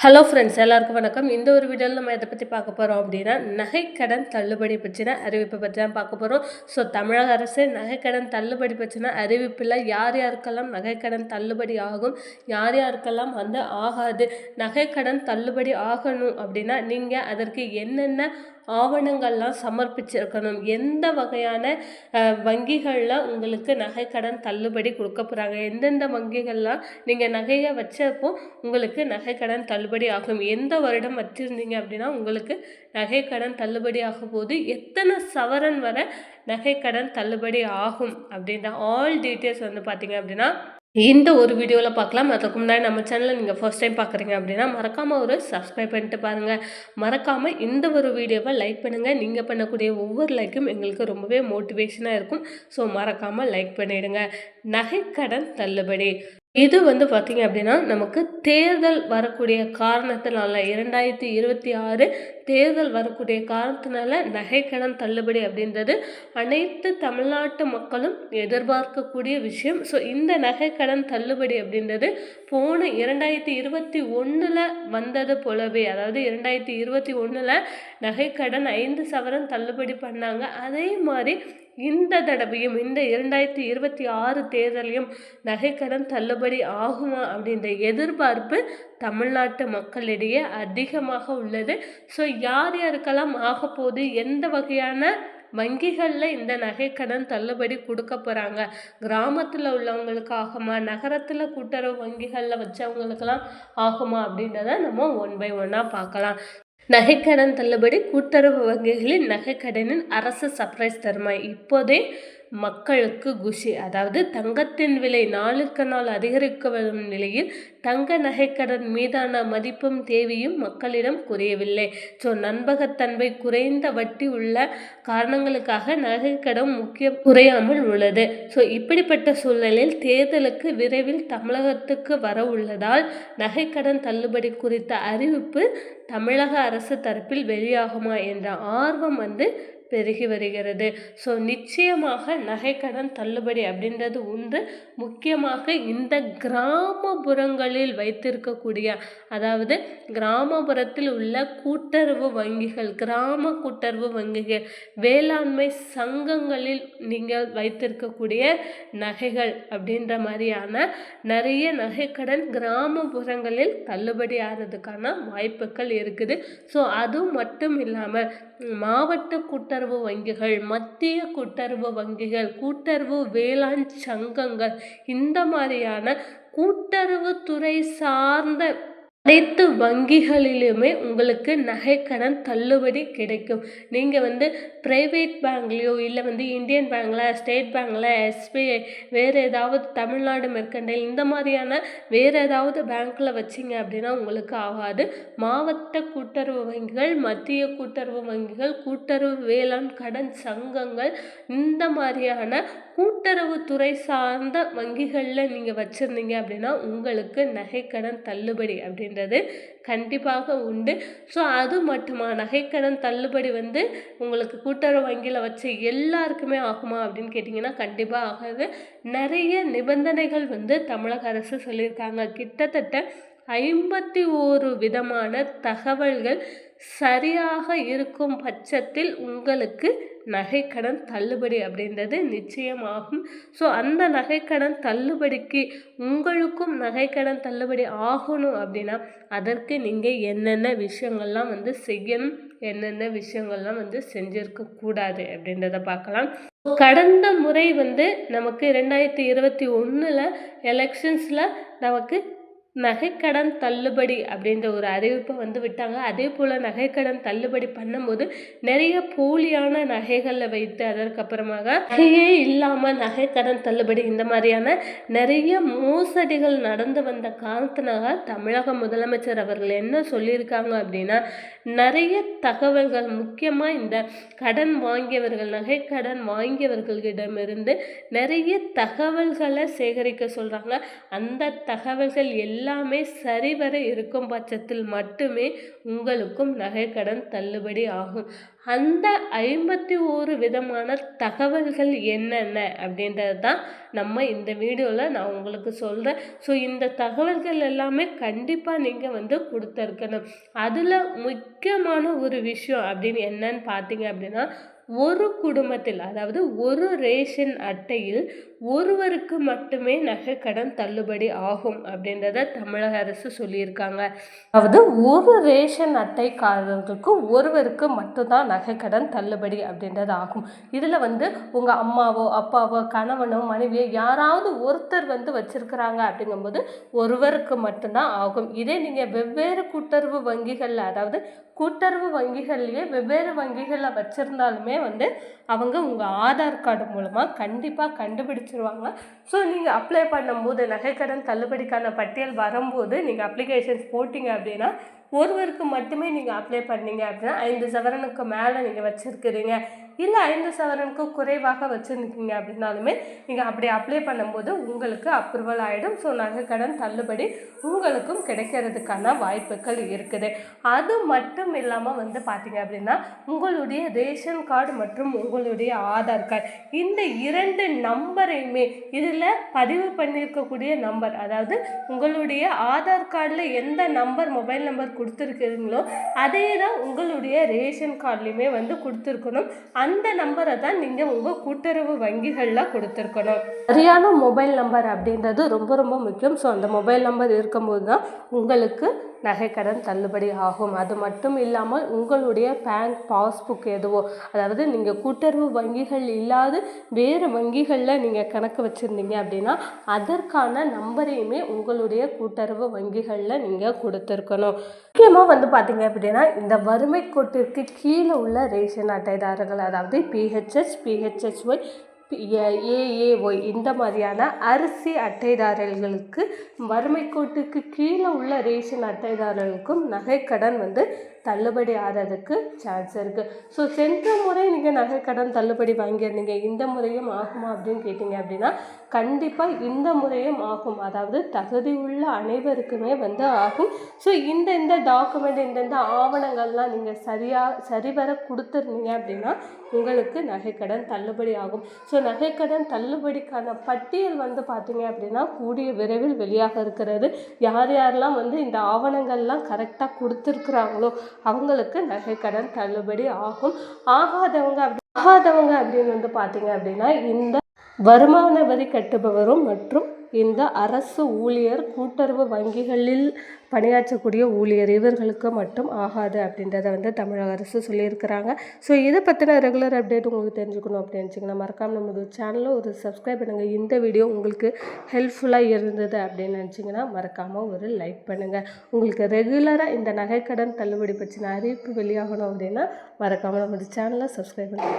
Hello friends எல்லாருக்கும் வணக்கம். இந்த ஒரு வீடியோவில் நம்ம எதை பற்றி பார்க்க போகிறோம் அப்படின்னா நகைக்கடன் தள்ளுபடி பற்றின அறிவிப்பை பற்றி தான் பார்க்க போகிறோம் ஸோ தமிழக அரசு நகைக்கடன் தள்ளுபடி பற்றின அறிவிப்பில் யார் யாருக்கெல்லாம் நகைக்கடன் தள்ளுபடி ஆகும் யார் யாருக்கெல்லாம் வந்து ஆகாது நகைக்கடன் தள்ளுபடி ஆகணும் அப்படின்னா நீங்கள் அதற்கு என்னென்ன ஆவணங்கள்லாம் சமர்ப்பிச்சிருக்கணும். எந்த வகையான வங்கிகளில் உங்களுக்கு நகைக்கடன் தள்ளுபடி கொடுக்க போகிறாங்க எந்தெந்த வங்கிகள்லாம் நீங்கள் நகையை வச்சப்போ உங்களுக்கு நகைக்கடன் தள்ளுபடி ஆகும்? எந்த வருடம் வச்சுருந்தீங்க அப்படின்னா உங்களுக்கு நகைக்கடன் தள்ளுபடி ஆகும் போது எத்தனை சவரன் வர நகைக்கடன் தள்ளுபடி ஆகும் அப்படின்ற ஆல் டீட்டெயில்ஸ் வந்து பார்த்தீங்க அப்படின்னா இந்த ஒரு வீடியோவில் பார்க்கலாம். அதுக்கு முன்னாடி நம்ம சேனலை நீங்கள் ஃபர்ஸ்ட் டைம் பார்க்குறீங்க அப்படின்னா மறக்காமல் ஒரு சப்ஸ்கிரைப் பண்ணிட்டு பாருங்கள் மறக்காமல் இந்த ஒரு வீடியோவை லைக் பண்ணுங்கள் நீங்கள் பண்ணக்கூடிய ஒவ்வொரு லைக்கும் எங்களுக்கு ரொம்பவே மோட்டிவேஷனாக இருக்கும். ஸோ மறக்காமல் லைக் பண்ணிவிடுங்க நகைக்கடன் தள்ளுபடி. இது வந்து பார்த்திங்க அப்படின்னா நமக்கு தேர்தல் வரக்கூடிய காரணத்தினால இரண்டாயிரத்தி இருபத்தி ஆறு தேர்தல் வரக்கூடிய காரணத்தினால நகைக்கடன் தள்ளுபடி அப்படின்றது அனைத்து தமிழ்நாட்டு மக்களும் எதிர்பார்க்கக்கூடிய விஷயம். ஸோ இந்த நகைக்கடன் தள்ளுபடி அப்படின்றது போன இரண்டாயிரத்தி இருபத்தி ஒன்றில் வந்தது போலவே அதாவது இரண்டாயிரத்தி இருபத்தி ஒன்றில் நகைக்கடன் ஐந்து சவரன் தள்ளுபடி பண்ணாங்க. அதே மாதிரி இந்த தடவையும் இந்த இரண்டாயிரத்தி இருபத்தி ஆறு தேர்தலையும் நகைக்கடன் தள்ளுபடி ஆகுமா அப்படின்ற எதிர்பார்ப்பு தமிழ்நாட்டு மக்களிடையே அதிகமாக உள்ளது. ஸோ யார் யாருக்கெல்லாம் ஆக போகுது எந்த வகையான வங்கிகளில் இந்த நகைக்கடன் தள்ளுபடி கொடுக்க போகிறாங்க கிராமத்தில் உள்ளவங்களுக்கு ஆகுமா நகரத்தில் கூட்டுறவு வங்கிகளில் வச்சவங்களுக்கெல்லாம் ஆகுமா அப்படின்றத நம்ம ஒன் பை ஒன்னாக பார்க்கலாம். நகைக்கடன் தள்ளுபடி கூட்டுறவு வங்கிகளில் நகைக்கடனின் அரசு சர்ப்ரைஸ் தருமா இப்போதே மக்களுக்கு குஷி. அதாவது தங்கத்தின் விலை நாளுக்கு நாள் அதிகரிக்க வரும் நிலையில் தங்க நகைக்கடன் மீதான மதிப்பும் தேவையும் மக்களிடம் குறையவில்லை. ஸோ நண்பகத்தன்மை குறைந்த வட்டி உள்ள காரணங்களுக்காக நகைக்கடன் முக்கிய குறையாமல் உள்ளது. ஸோ இப்படிப்பட்ட சூழ்நிலையில் தேர்தலுக்கு விரைவில் தமிழகத்துக்கு வர உள்ளதால் நகைக்கடன் தள்ளுபடி குறித்த அறிவிப்பு தமிழக அரசு தரப்பில் வெளியாகுமா என்ற ஆர்வம் வந்து பெருகி வருகிறது. ஸோ நிச்சயமாக நகைக்கடன் தள்ளுபடி அப்படின்றது உண்டு. முக்கியமாக இந்த கிராமப்புறங்களில் வைத்திருக்கக்கூடிய அதாவது கிராமப்புறத்தில் உள்ள கூட்டுறவு வங்கிகள் கிராம கூட்டுறவு வங்கிகள் வேளாண்மை சங்கங்களில் நீங்கள் வைத்திருக்கக்கூடிய நகைகள் அப்படின்ற மாதிரியான நிறைய நகைக்கடன் கிராமப்புறங்களில் தள்ளுபடி ஆகிறதுக்கான வாய்ப்புகள் இருக்குது. ஸோ அது மட்டும் இல்லாமல் மாவட்ட கூட்டுறவு வங்கிகள் மத்திய கூட்டுறவு வங்கிகள் கூட்டுறவு வேளாண் சங்கங்கள் இந்த மாதிரியான கூட்டுறவுத்துறை சார்ந்த அனைத்து வங்கிகளிலுமே உங்களுக்கு நகைக்கடன் தள்ளுபடி கிடைக்கும். நீங்கள் வந்து ப்ரைவேட் பேங்க்லேயோ இல்லை வந்து இந்தியன் பேங்க்கில் ஸ்டேட் பேங்க்கில் எஸ்பிஐ வேறு ஏதாவது தமிழ்நாடு மெர்கண்டைல் இந்த மாதிரியான வேறு ஏதாவது பேங்க்கில் வச்சிங்க அப்படின்னா உங்களுக்கு ஆகாது. மாவட்ட கூட்டுறவு வங்கிகள் மத்திய கூட்டுறவு வங்கிகள் கூட்டுறவு வேளாண் கடன் சங்கங்கள் இந்த மாதிரியான கூட்டுறவுத்துறை சார்ந்த வங்கிகளில் நீங்கள் வச்சுருந்தீங்க அப்படின்னா உங்களுக்கு நகைக்கடன் தள்ளுபடி அப்படின்றது கண்டிப்பாக உண்டு. ஸோ அது மட்டுமா? நகைக்கடன் தள்ளுபடி வந்து உங்களுக்கு கூட்டுறவு வங்கியில் வச்சு எல்லாருக்குமே ஆகுமா அப்படின்னு கேட்டிங்கன்னா கண்டிப்பாக ஆகாது. நிறைய நிபந்தனைகள் வந்து தமிழக அரசு சொல்லியிருக்காங்க. கிட்டத்தட்ட ஐம்பத்தி ஓரு விதமான தகவல்கள் சரியாக இருக்கும் பட்சத்தில் உங்களுக்கு நகைக்கடன் தள்ளுபடி அப்படின்றது நிச்சயமாகும். ஸோ அந்த நகைக்கடன் தள்ளுபடிக்கு உங்களுக்கும் நகைக்கடன் தள்ளுபடி ஆகணும் அப்படின்னா அதற்கு நீங்கள் என்னென்ன விஷயங்கள்லாம் வந்து செய்யணும் என்னென்ன விஷயங்கள்லாம் வந்து செஞ்சுருக்க கூடாது அப்படின்றத பார்க்கலாம். கடந்த முறை வந்து நமக்கு ரெண்டாயிரத்தி இருபத்தி ஒன்றில் எலெக்ஷன்ஸில் நமக்கு நகைக்கடன் தள்ளுபடி அப்படின்ற ஒரு அறிவிப்பை வந்து விட்டாங்க. அதே போல் நகைக்கடன் தள்ளுபடி பண்ணும்போது நிறைய போலியான நகைகளை வைத்து அதற்கப்புறமாக நகையே இல்லாமல் நகைக்கடன் தள்ளுபடி இந்த மாதிரியான நிறைய மோசடிகள் நடந்து வந்த காரணத்தினாக தமிழக முதலமைச்சர் அவர்கள் என்ன சொல்லியிருக்காங்க அப்படின்னா நிறைய தகவல்கள் முக்கியமாக இந்த கடன் வாங்கியவர்கள் நகைக்கடன் வாங்கியவர்களிடமிருந்து நிறைய தகவல்களை சேகரிக்க சொல்கிறாங்க அந்த தகவல்கள் எல்லாம் எல்லாமே சரிவர இருக்கும் பட்சத்தில் மட்டுமே உங்களுக்கும் நகைக்கடன் தள்ளுபடி ஆகும். அந்த ஐம்பத்தி ஓரு விதமான தகவல்கள் என்னென்ன அப்படின்றது தான் நம்ம இந்த வீடியோவில் நான் உங்களுக்கு சொல்கிறேன் ஸோ இந்த தகவல்கள் எல்லாமே கண்டிப்பாக நீங்கள் வந்து கொடுத்துருக்கணும். அதில் முக்கியமான ஒரு விஷயம் அப்படின்னு என்னன்னு பார்த்தீங்க அப்படின்னா ஒரு குடும்பத்தில் அதாவது ஒரு ரேஷன் அட்டையில் ஒருவருக்கு மட்டுமே நகை கடன் தள்ளுபடி ஆகும் அப்படின்றத தமிழக அரசு சொல்லியிருக்காங்க. அதாவது ஒரு ரேஷன் அட்டைக்காரர்களுக்கு ஒருவருக்கு மட்டும்தான் நகை கடன் தள்ளுபடி அப்படின்றது ஆகும். இதில் வந்து உங்கள் அம்மாவோ அப்பாவோ கணவனோ மனைவியோ யாராவது ஒருத்தர் வந்து வச்சுருக்கிறாங்க அப்படிங்கும்போது ஒருவருக்கு மட்டும்தான் ஆகும். இதே நீங்கள் வெவ்வேறு கூட்டுறவு வங்கிகளில் அதாவது கூட்டுறவு வங்கிகள்லேயே வெவ்வேறு வங்கிகளில் வச்சுருந்தாலுமே வந்து அவங்க உங்கள் ஆதார் கார்டு மூலமாக கண்டிப்பாக கண்டுபிடிச்சிருவாங்க ஸோ நீங்கள் அப்ளை பண்ணும்போது நகைக்கடன் தள்ளுபடிக்கான பட்டியல் வரும்போது நீங்கள் அப்ளிகேஷன்ஸ் போட்டிங்க அப்படின்னா ஒருவருக்கு மட்டுமே நீங்கள் அப்ளை பண்ணீங்க அப்படின்னா ஐந்து சவரனுக்கு மேலே நீங்கள் வச்சுருக்கிறீங்க. இல்லை ஐந்து சவரனுக்கு குறைவாக வச்சுருக்கீங்க அப்படின்னாலுமே நீங்கள் அப்படி அப்ளை பண்ணும்போது உங்களுக்கு அப்ரூவல் ஆகிடும் ஸோ நகைக்கடன் தள்ளுபடி உங்களுக்கும் கிடைக்கிறதுக்கான வாய்ப்புகள் இருக்குது. அது மட்டும் இல்லாமல் வந்து பார்த்தீங்க அப்படின்னா உங்களுடைய ரேஷன் கார்டு மற்றும் உங்களுடைய ஆதார் கார்டு இந்த இரண்டு நம்பரையுமே இதில் பதிவு பண்ணியிருக்கக்கூடிய நம்பர் அதாவது உங்களுடைய ஆதார் கார்டில் எந்த நம்பர் மொபைல் நம்பர் கொடுத்துருக்கீங்களோ அதே தான் உங்களுடைய ரேஷன் கார்ட்லேயுமே வந்து கொடுத்துருக்கணும். அந்த நம்பரை தான் நீங்கள் உங்கள் கூட்டுறவு வங்கிகளில் கொடுத்துருக்கணும். சரியான மொபைல் நம்பர் அப்படின்றது ரொம்ப ரொம்ப முக்கியம். ஸோ அந்த மொபைல் நம்பர் இருக்கும்போது தான் உங்களுக்கு நகைக்கடன் தள்ளுபடி ஆகும். அது மட்டும் இல்லாமல் உங்களுடைய பேங்க் பாஸ்புக் எதுவோ அதாவது நீங்கள் கூட்டுறவு வங்கிகள் இல்லாத வேறு வங்கிகளில் நீங்கள் கணக்கு வச்சுருந்தீங்க அப்படின்னா அதற்கான நம்பரையுமே உங்களுடைய கூட்டுறவு வங்கிகளில் நீங்கள் கொடுத்துருக்கணும். முக்கியமாக வந்து பார்த்தீங்க அப்படின்னா இந்த வறுமை கோட்டிற்கு கீழே உள்ள ரேஷன் அட்டைதாரர்கள் அதாவது பிஹெச்எஸ் பிஹெச்எஸ்ஒய் ஏஏஒய் இந்த மாதிரியான அரிசி அட்டைதாரர்களுக்கு வறுமை கோட்டுக்கு கீழே உள்ள ரேஷன் அட்டைதாரர்களுக்கும் நகைக்கடன் வந்து தள்ளுபடி ஆகிறதுக்கு சான்ஸ் இருக்குது ஸோ சென்ற முறை நீங்கள் நகைக்கடன் தள்ளுபடி வாங்கியிருந்தீங்க. இந்த முறையும் ஆகுமா அப்படின்னு கேட்டிங்க அப்படின்னா கண்டிப்பாக இந்த முறையும் ஆகும். அதாவது தகுதி உள்ள அனைவருக்குமே வந்து ஆகும். ஸோ இந்த இந்த டாக்குமெண்ட் இந்தந்த ஆவணங்கள்லாம் நீங்கள் சரியாக சரிவர கொடுத்துருந்தீங்க அப்படின்னா உங்களுக்கு நகைக்கடன் தள்ளுபடி ஆகும். ஸோ நகைக்கடன் தள்ளுபடிக்கான பட்டியல் வந்து பார்த்தீங்க அப்படின்னா கூடிய விரைவில் வெளியாக இருக்கிறது. யார் யாரெல்லாம் வந்து இந்த ஆவணங்கள்லாம் கரெக்டாக கொடுத்துருக்குறாங்களோ அவங்களுக்கு நகைக்கடன் தள்ளுபடி ஆகும். ஆகாதவங்க அப்படி ஆகாதவங்க அப்படின்னு வந்து பார்த்தீங்க அப்படின்னா இந்த வருமான வரி கட்டுபவரும் மற்றும் இந்த அரசு ஊழியர் கூட்டுறவு வங்கிகளில் பணியாற்றக்கூடிய ஊழியர் இவர்களுக்கு மட்டும் ஆகாது அப்படின்றத வந்து தமிழக அரசு சொல்லியிருக்கிறாங்க. ஸோ இதை பற்றின ரெகுலர் அப்டேட் உங்களுக்கு தெரிஞ்சுக்கணும் அப்படின்னு நினச்சிங்கன்னா மறக்காமல் நம்ம சேனலில் ஒரு சப்ஸ்கிரைப் பண்ணுங்கள் இந்த வீடியோ உங்களுக்கு ஹெல்ப்ஃபுல்லாக இருந்தது அப்படின்னு நினச்சிங்கன்னா மறக்காமல் ஒரு லைக் பண்ணுங்கள் உங்களுக்கு ரெகுலராக இந்த நகைக்கடன் தள்ளுபடி பற்றின அறிவிப்பு வெளியாகணும் அப்படின்னா மறக்காமல் நம்ம சேனலை சப்ஸ்கிரைப் பண்ணுங்கள்